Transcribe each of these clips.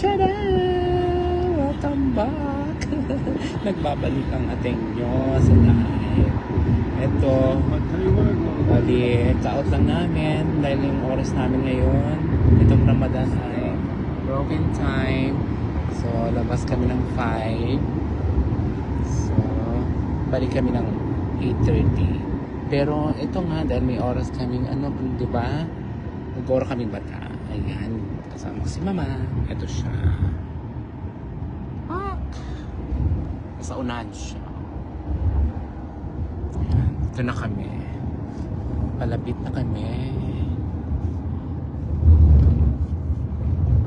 Tada! Welcome back! Nagbabalik ang ating nyo sa live. Ito, bali, kaot lang namin dahil yung oras namin ngayon, itong Ramadan ay broken time. So, labas kami ng 5. So, balik kami ng 8.30. Pero ito nga, dahil may oras kaming ano, di ba? Nag-oras kaming bata. Ayan, kasama ko si mama. Ito siya. Pak! Nasa unahan siya. Ayan, ito na kami. Palapit na kami.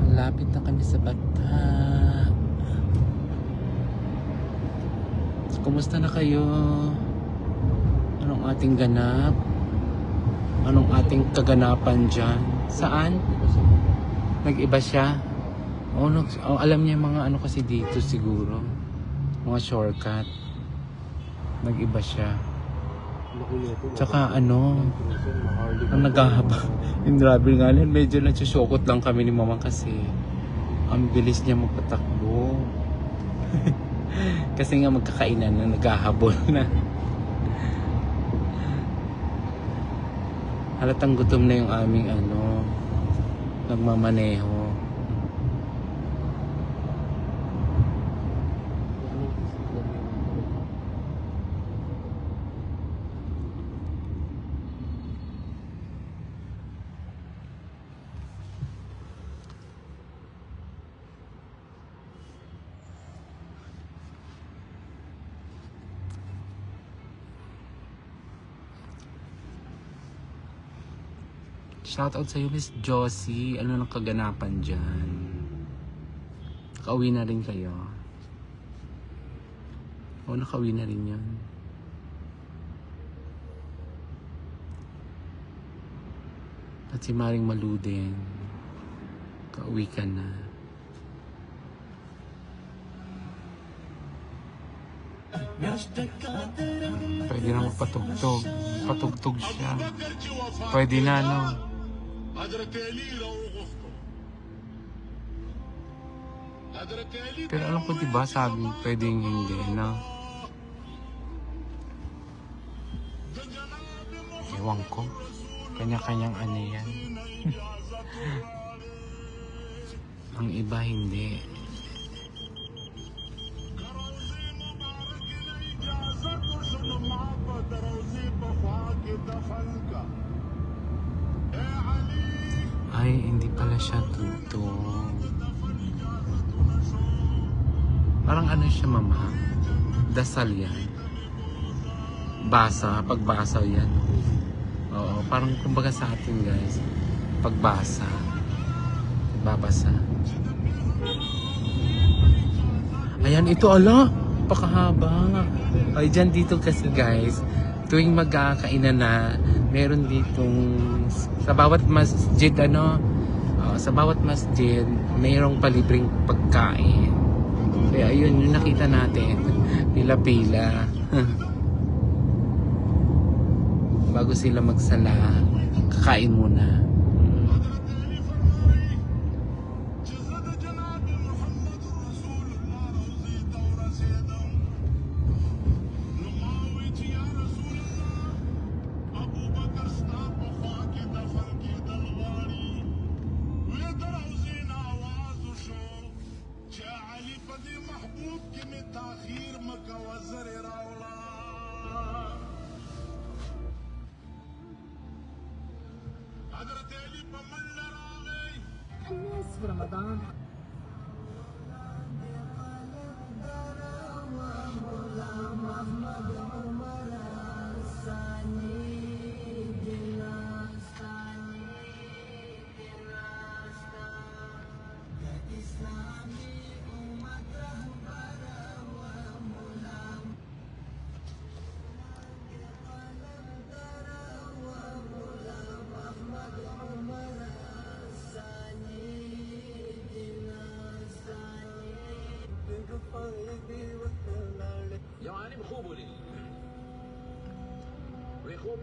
Malapit na kami sa bata. Kumusta na kayo? Anong ating ganap? Anong ating kaganapan dyan? Saan? Nag-iba siya? Oh, nag, oh, alam niya mga ano kasi dito siguro. Mga shortcut. Nag-iba siya. Tsaka ano, ang naghahaba. Yung grabe nga lang, medyo nagsusukot lang kami ni mama kasi ang bilis niya magpatakbo. kasi nga magkakainan na naghahabol na. Halatang gutom na yung aming ano, nagmamaneho. Shoutout sa'yo, Miss Josie. Ano nang kaganapan dyan? Nakauwi na rin kayo. Oo, nakauwi na rin yun. At si Maring Malu din. Kauwi ka na. Pwede na magpatugtog. Patugtog siya. Pwede na, no? Pero alam ko diba sabi pwedeng hindi no? Ewan ko. Kanya-kanyang ano yan. Ang iba hindi. Ano siya, mama? Dasal yan. Basa, pagbasa yan. Oo, parang kumbaga sa atin guys, pagbasa, babasa. Ayan, ito ala, pakahaba. Ay, dyan dito kasi guys, tuwing magkakainan na, meron ditong, sa bawat masjid, ano, ah, sa bawat masjid, mayroong palibreng pagkain. Kaya ayun, yung nakita natin, pila-pila. Bago sila magsala, kakain muna. Ramazan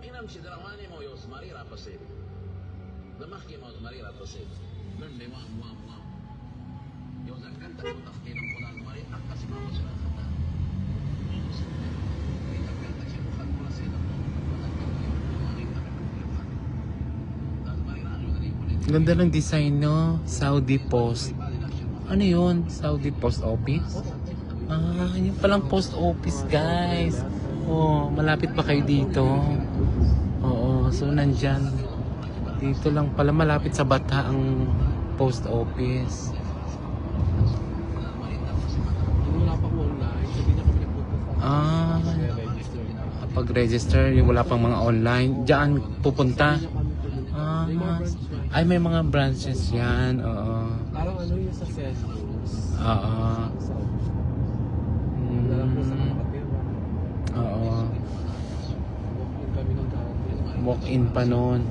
Inamsidera manimo jos marira pasib. Da mahkima jos marira pasib. Men de wam wam wam. Jos akanta ko tafkinam ko dal mari akas ma ko sila kata. Kita kanta si bukan pula sila mo. Ganda ng design, no? Saudi Post. Ano yun? Saudi Post Office? Ah, yun palang post office, guys. Oh, malapit pa kayo dito. So nandyan. Dito lang pala malapit sa bata ang post office. Ah, pag-register, yung wala pang mga online, diyan pupunta. Ah, ay may mga branches yan. Oo. Parang ano yung sa Celsius. Oo. Mm. Oo. Walk-in kami ng dati. Walk-in pa noon.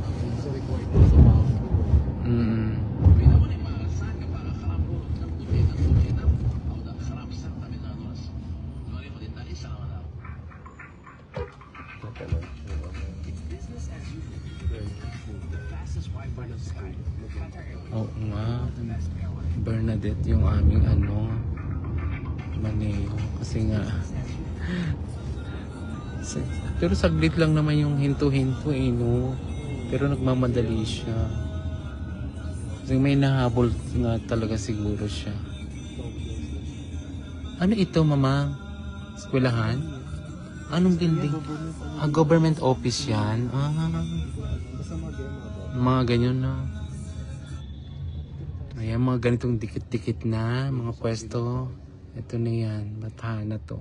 Mm. Oo nga. Bernadette yung aming ano, Maneo. Kasi nga, sa- pero saglit lang naman yung hinto-hinto eh, no? Pero nagmamadali siya. Kasi may nahabol nga talaga siguro siya. Ano ito, mama? Eskwelahan? Anong building? Ah, government office yan. Ah, mga ganyan na. Ayan, mga ganitong dikit-dikit na, mga pwesto. Ito na yan, bata na to.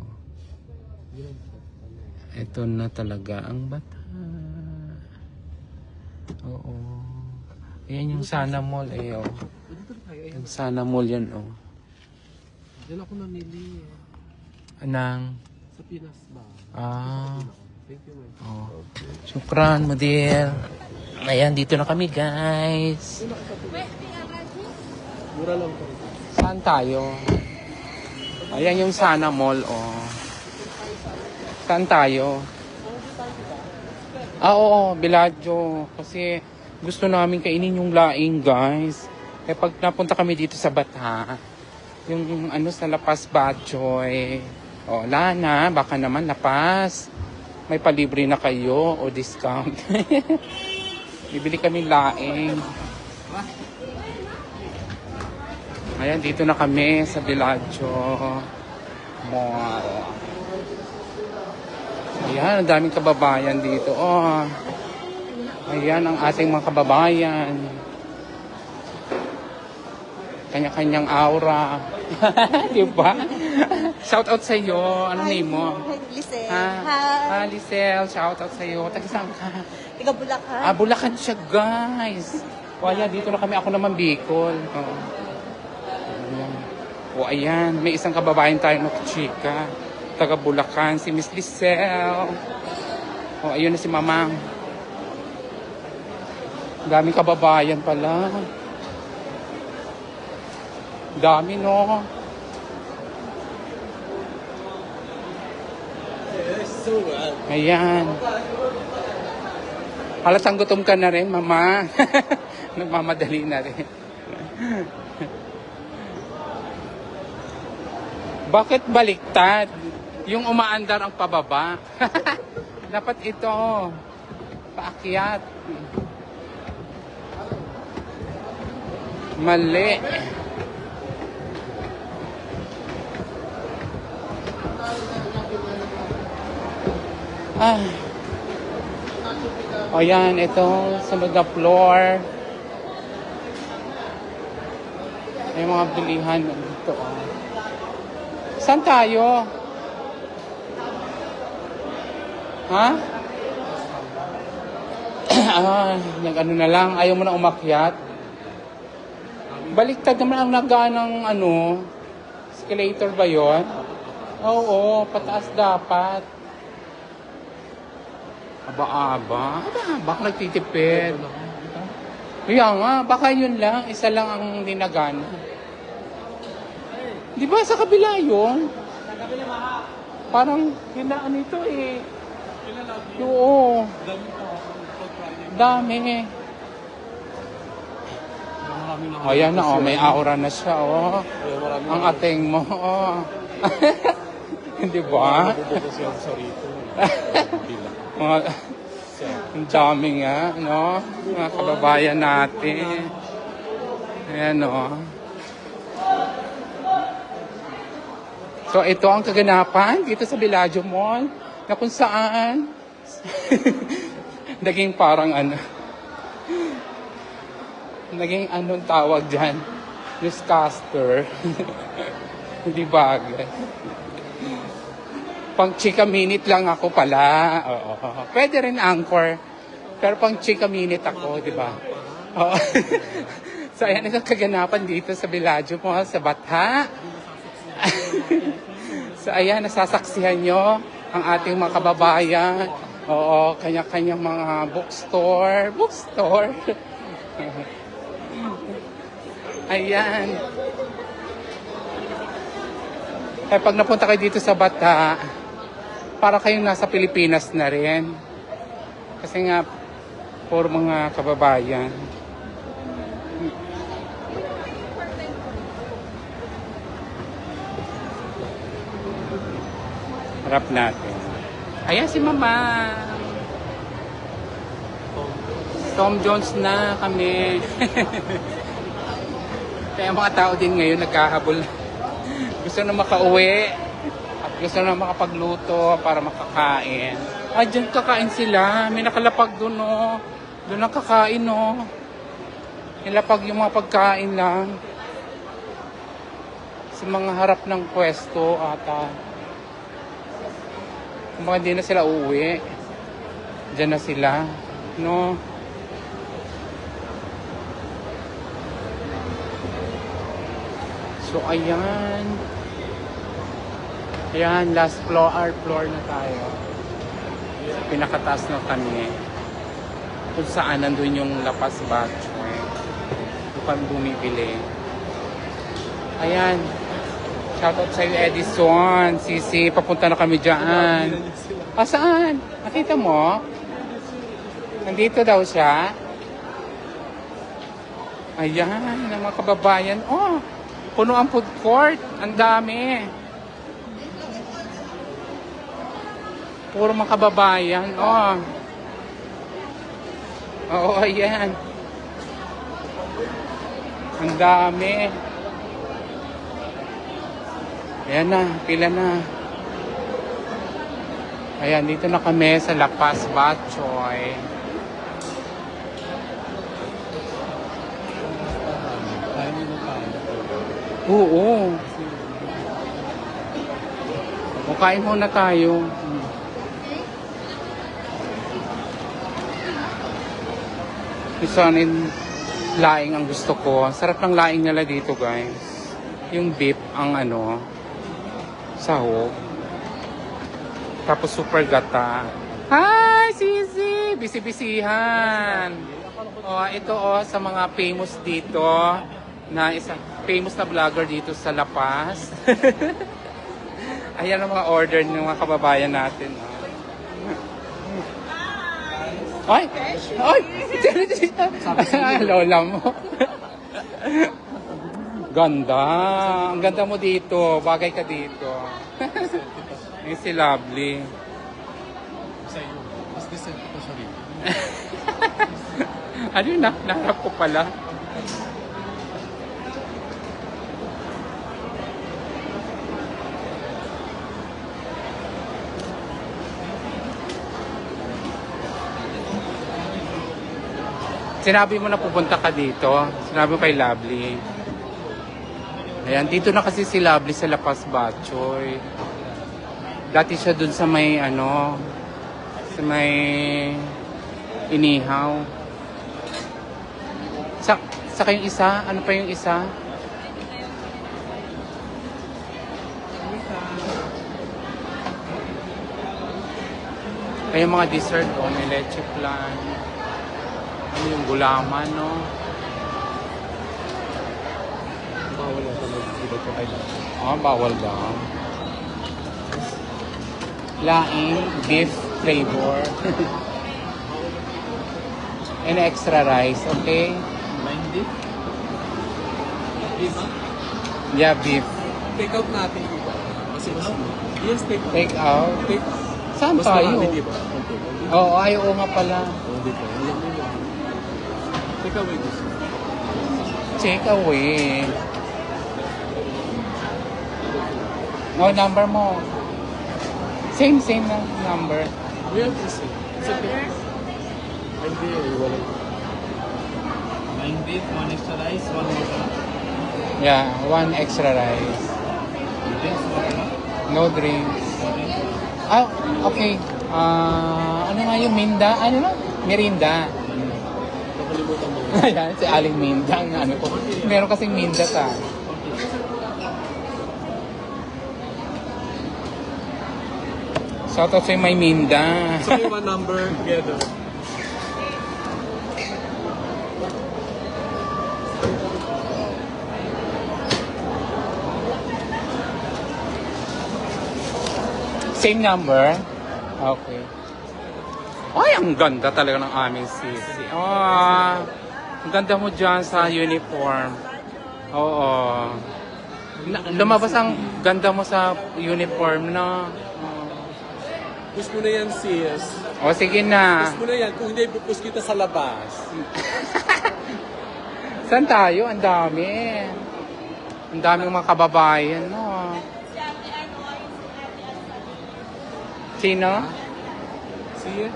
Ito na talaga ang bata. Oo. Ayan yung Sana Mall eh, oh. Yung Sana Mall yan, oh. Diyan ako namili eh. Anang, Sa Pinas ba? ah, Thank you, man. oh. Shukran, model. Ayan, dito na kami, guys. Mura lang. Saan tayo? Ayan yung Sana Mall, oh. Saan tayo? Ah, oo, Bellagio. Kasi gusto namin kainin yung laing, guys. Eh, pag napunta kami dito sa Bata, yung ano sa Lapas Batchoy, oh, Lana, baka naman Lapas. May palibre na kayo o discount. Bibili kami laing. Ayan, dito na kami sa Bellagio Mall. Ayan, ang daming kababayan dito. Oh. Ayan ang ating mga kababayan. Kanya-kanyang aura. Di ba? Shout out sa iyo. Ano name mo? Lisel. Ha? Hi. Ah, Lisel, shout out sa iyo. Tagisang ka. Taga Bulacan. Ah, Bulacan siya, guys. O, ayan, dito na kami. Ako naman, Bicol. Oo. Ayan. O, ayan. May isang kababayan tayo na chika. Taga Bulacan, si Miss Lisel. O, ayun na si Mamang. Daming kababayan pala. Dami, no? Ayan. Halatang gutom ka na rin, mama. Nagmamadali na rin. Bakit baliktad? Yung umaandar ang pababa. Dapat ito. Paakyat. Mali. Ah. O yan, ito, sunod na floor. May mga bilihan dito. Oh. Saan tayo? Ha? ah, nag-ano na lang, ayaw mo na umakyat. Baliktad naman ang nagaan ng ano, escalator ba yon? Oo, pataas dapat. Aba-aba. Aba-aba nagtitipid. Kaya nga, baka yun lang. Isa lang ang dinagana. Di ba sa kabila yun? Sa kabila Parang hinaan ito eh. Oo. Dami. O yan na, oh, may aura na siya, oh. Ang ating mo, oh. Di ba? ang dami nga, no? Mga kababayan natin. Ayan o. So ito ang kaganapan dito sa Bellagio Mall na kung saan. Naging parang ano. Naging anong tawag dyan? Newscaster. Hindi bagay. Pang chika minute lang ako pala. Oo. Pwede rin anchor. Pero pang chika minute ako di ba? Oo. So ayan ang kaganapan dito sa Bellagio Mall sa Batha. So ayan nasasaksihan nyo ang ating mga kababayan oo kanya-kanyang mga bookstore bookstore Ayan. Eh, pag napunta kayo dito sa Bata, para kayong nasa Pilipinas na rin. Kasi nga, puro mga kababayan. Harap natin. Ayan si Mama. Tom Jones na kami. Kaya mga tao din ngayon nagkahabol. gusto na makauwi at gusto na makapagluto para makakain. Ah, dyan kakain sila. May nakalapag doon, no. Doon ang kakain, no. Nilapag yung mga pagkain lang. Sa mga harap ng pwesto ata. Kung baka hindi na sila uuwi. Diyan na sila. No. So, ayan. Ayan, last floor, floor na tayo. Pinakataas na kami. Kung saan nandun yung Lapas Batch. Doon kami bumibili. Ayan. Shoutout sa'yo, Edison. Sisi, papunta na kami dyan. Ah, saan? Nakita mo? Nandito daw siya. Ayan, ang mga kababayan. Oh, puno ang food court. Ang dami. Puro mga kababayan. Oh. Oo, ayan. Ang dami. Ayan na, pila na. Ayan, dito na kami sa La Paz, tayo. Oo. O, kain muna tayo. Isa rin laing ang gusto ko. Sarap ng laing nila dito, guys. Yung beef ang ano, sahog. Tapos super gata. Hi, Sisi! Bisi-bisihan. Oh, ito oh, sa mga famous dito na isang famous na vlogger dito sa La Paz. Ayan ang mga order ng mga kababayan natin. Oh. Ay! Ay! Lola mo. Ganda. Ang ganda mo dito. Bagay ka dito. Yung si Lovely. Sa iyo. Mas decent ko siya rito. Ano yun na? Naharap ko pala. Sinabi mo na pupunta ka dito. Sinabi mo kay Lovely. Ayan, dito na kasi si Lovely sa Lapas Batchoy. Dati siya dun sa may ano, sa may inihaw. Sa, sa kayong isa, ano pa yung isa? Ay, yung mga dessert, oh, may leche flan. Ano yung gulaman, no? Ako mag-iba ko kay Lati. Oh, bawal daw. Laing, beef flavor. And extra rice, okay? 90? Di ba? Yeah, beef. Take out natin iba. Kasi mas Yes, take out. Take out. Take Saan Mas tayo? marami, di ba? Oo, ay, oo nga pala. Oh, di ba? Ayan mo yun. Take away this. take away. No, number mo. Same, same na number. We have to see. It's okay. Hindi, wala. Nine beef, one extra rice, one water. Yeah, one extra rice. Drinks, water. No drinks. Ah, okay. Ah, ano nga yung Minda? Ano na? Merinda. Nakalimutan mo. Ayan, si Aling Minda. Ano ko. Meron kasing Minda ta. Shout out sa'yo may Minda. So, yung one number together. Same number? Okay. Ay, ang ganda talaga ng aming sisi. Ah, ang ganda mo dyan sa uniform. Oo. Na, lumabas ang ganda mo sa uniform, no? Push mo na yan, sis. O, sige na. Push mo na yan. Kung hindi, pupush kita sa labas. Saan tayo? Ang dami. Ang daming mga kababayan, no? Sino? See?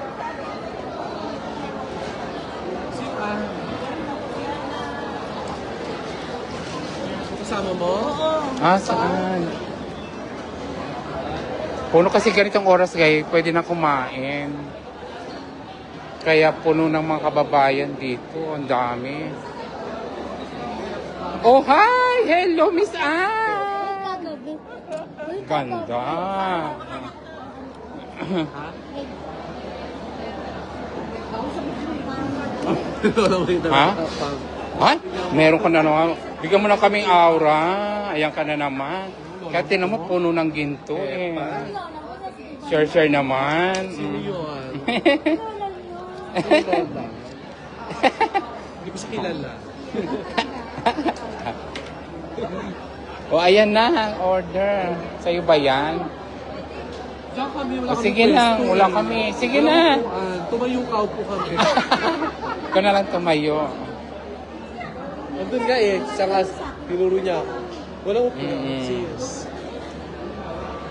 See, ah. Kasama mo? Ah, saan? Puno kasi ganitong oras, guys, pwede na kumain. Kaya puno ng mga kababayan dito. Ang dami. Oh, hi! Hello, Miss Anne! Ganda. Ha? Ay, meron ka na naman. Bigyan mo na kaming aura. Ayan ka na naman. Kaya tinan mo, puno ng ginto eh. Share-share naman. Sino Mm. yun? Hindi ko siya kilala. O ayan na, order. Sa'yo ba yan? Diyan kami, wala O, kami sige pwesto lang, eh. wala kami. Sige Wala na. upuan. Tumayo ka, upo kami. Ikaw na lang tumayo. Andun nga eh, saka tinuro niya ako. Wala upo. Mm. Sis.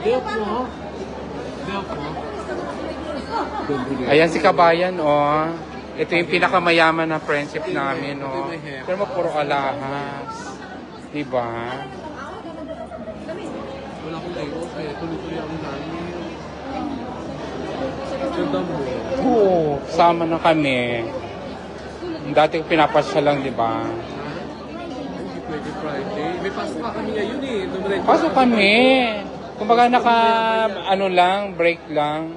Day off mo? Off mo? Ayan si Kabayan, oh. Ito yung pinakamayaman na friendship namin, oh. Pero mo puro alahas. Diba? Wala akong off eh. Tuloy-tuloy ang namin. Oo, sama na kami. Dati ko pinapasya lang, di ba? Pwede Friday. May pasok pa kami ngayon eh. Dumiretso Pasok kami. Kumbaga naka, ano lang, break lang.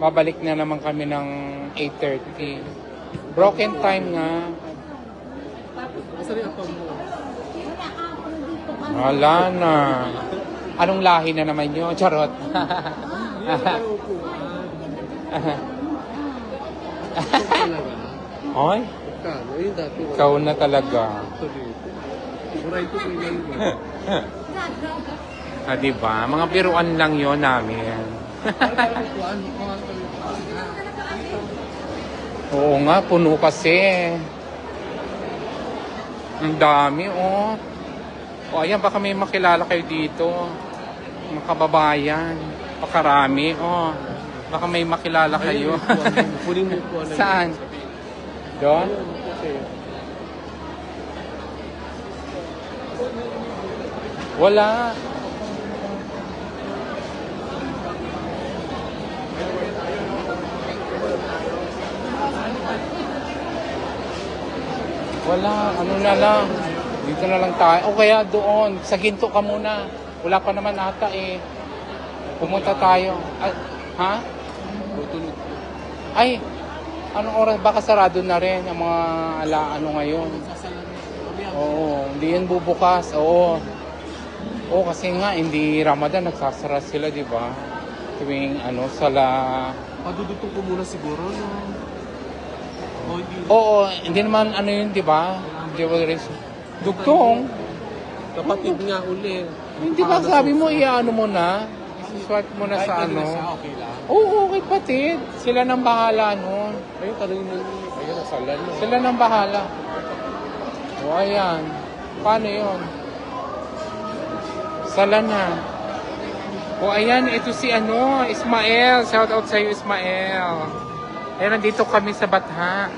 Babalik na naman kami ng 8.30. Broken time nga. Yung apam mo? Wala na. Anong lahi na naman yun? Charot. Hindi tayo upuan. Ito talaga. Ay, Kano? Ayun dati. wala. ikaw na talaga. Muray ko kay Lalo. Ah, di ba? Mga biruan lang yon namin. Oo nga, puno kasi. Ang dami, oh. O ayan, baka may makilala kayo dito. Mga kababayan. Pakarami, oh. Baka may makilala kayo. Saan? Doon? Okay. Wala. Wala, ano na lang. Dito na lang tayo. O kaya doon, sa ginto ka muna. Wala pa naman ata eh. Pumunta tayo. Ay, ha? Ay, anong oras? Baka sarado na rin ang mga ala ano ngayon. Sasalan. Oo, hindi yan bubukas. Oo. Oo, kasi nga, hindi Ramadan, nagsasara sila, di ba? Tuwing, ano, sala... Padudutong ko muna siguro, no? O hindi. Oo, hindi naman, ano yun, di ba? Jewelry. Dugtong. Kapatid nga uli. Hindi ba sabi mo, i-ano mo na? I-swipe mo na sa ano? okay lang. Oo, okay, patid. Sila nang bahala nun. Ayun, tanongin mo. Ayun, nasalan? Sila nang bahala. O, ayan. Paano yun? Sala na. O ayan, ito si ano, Ismael. Shout out sa iyo, Ismael. Ayan, nandito kami sa Batha.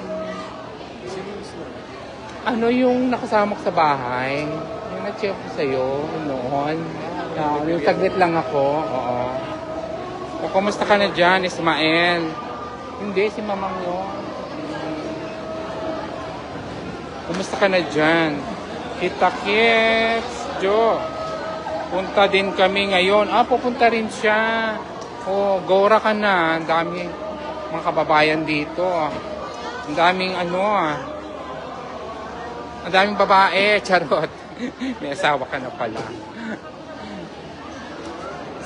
Ano yung nakasama sa bahay? Yung nag-check ko sa'yo noon. Ah, yung saglit lang ako. Oo. O, kumusta ka na dyan, Ismael? Hindi, si mamang yun. Kumusta ka na dyan? Kita kits, Jo. Punta din kami ngayon. Ah, pupunta rin siya. Oh, Gora ka na. Ang dami mga kababayan dito. Ang daming ano ah. Ang daming babae. Charot. May asawa ka na pala.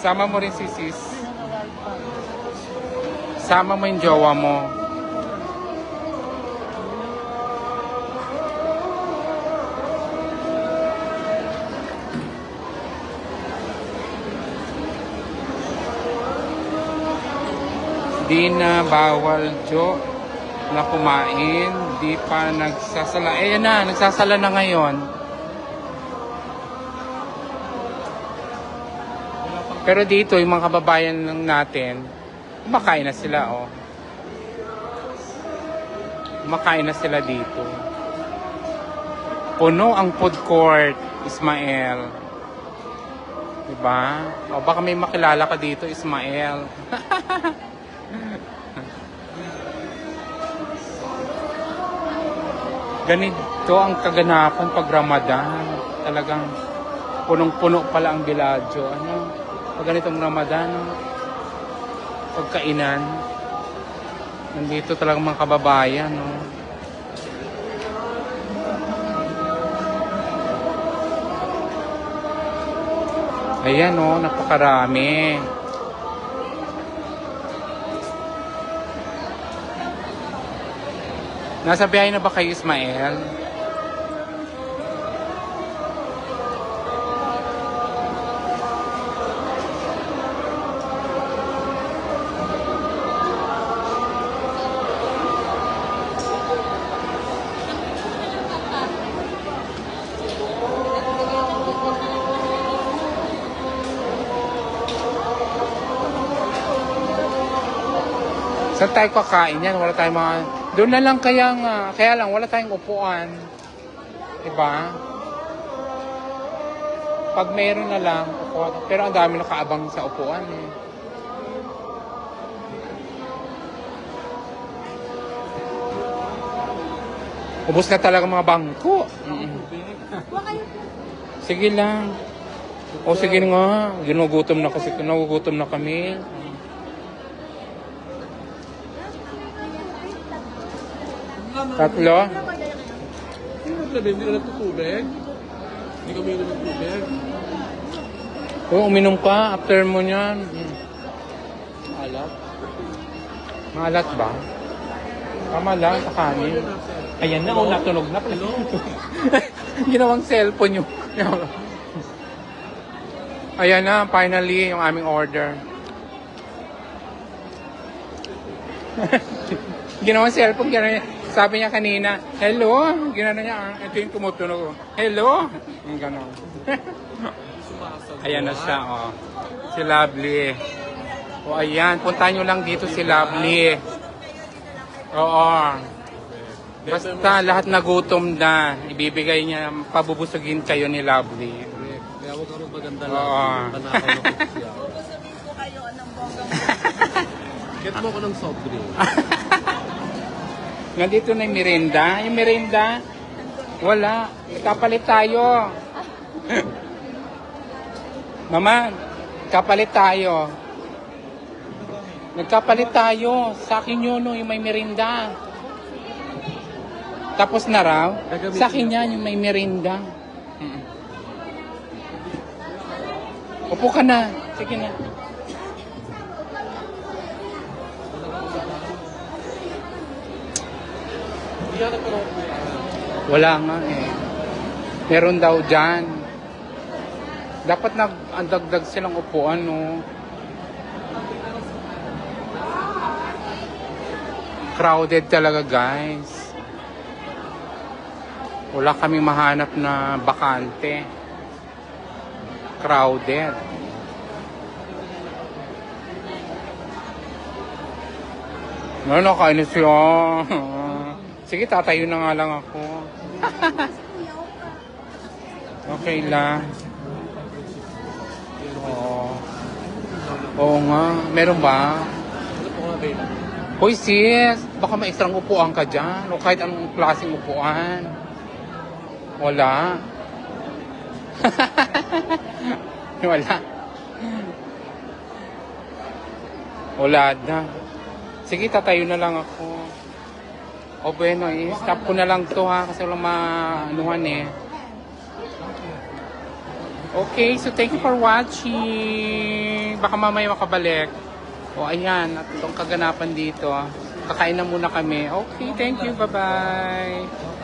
Sama mo rin si sis. Sama mo yung jowa mo. Di na bawal jo na kumain. Di pa nagsasala. Eh na, nagsasala na ngayon. Pero dito, yung mga kababayan natin, kumakain na sila, oh. Kumakain na sila dito. Puno ang food court, Ismael. Diba? O baka may makilala ka dito, Ismael. Ganito ang kaganapan pag Ramadan. Talagang punong-puno pala ang biladyo. Ano? Pag ganitong Ramadan, pagkainan, nandito talagang mga kababayan. No? Ayan, no, napakarami. Nasa biyahe na ba kayo, Ismael? Saan tayo kakain yan? Wala tayong mga... Doon na lang kaya nga. Kaya lang, wala tayong upuan. Diba? Pag meron na lang, upuan. Pero ang dami nakaabang sa upuan eh. Ubus na talaga mga bangko. Mm. Sige lang. O sige nga, ginugutom na kasi, nagugutom na kami. Tatlo? Sabi, hindi ka nagtutubig. Hindi kami nagtutubig. Oo, uminom ka after mo niyan. Mm. Alam. Maalat ba? Tama lang sa kanin. Ayan na, oh, natunog na pala. Ginawang cellphone yung... Ayan na, finally, yung aming order. Ginawang cellphone, gano'n Sabi niya kanina, hello? Ginano niya, ah, ito yung tumutunog. Hello? Yung gano'n. ayan na siya, oh. Si Lovely. O ayan, punta nyo lang dito si Lovely. Oo. Basta lahat nagutom na, ibibigay niya, pabubusugin kayo ni Lovely. Kaya huwag kang maganda lang. Oo. Panakaw na po siya. Get mo ko ng soft drink. Nandito na yung merenda. Yung merenda, wala. Kapalit tayo. Mama, kapalit tayo. Nagkapalit tayo. Sa akin yun, no, yung may merinda. Tapos na raw. Sa akin yan, yung may merinda. Mm. Upo ka na. Sige na. Hindi yata pero Wala nga eh. Meron daw dyan. Dapat nag ang dagdag silang upuan, no? Crowded talaga, guys. Wala kaming mahanap na bakante. Crowded. Ano, kainis siya. Sige, tatayo na nga lang ako. okay lang. Oo. Oo nga. Meron ba? Hoy sis, baka may ekstrang upuan ka dyan. O kahit anong klaseng upuan. Wala. Wala. Wala na. Sige, tatayo na lang ako. O bueno, eh, stop ko na lang to ha kasi walang maanuhan eh. Okay, so thank you for watching. Baka mamaya makabalik. O ayan, at itong kaganapan dito. Kakain na muna kami. Okay, thank you. Bye-bye.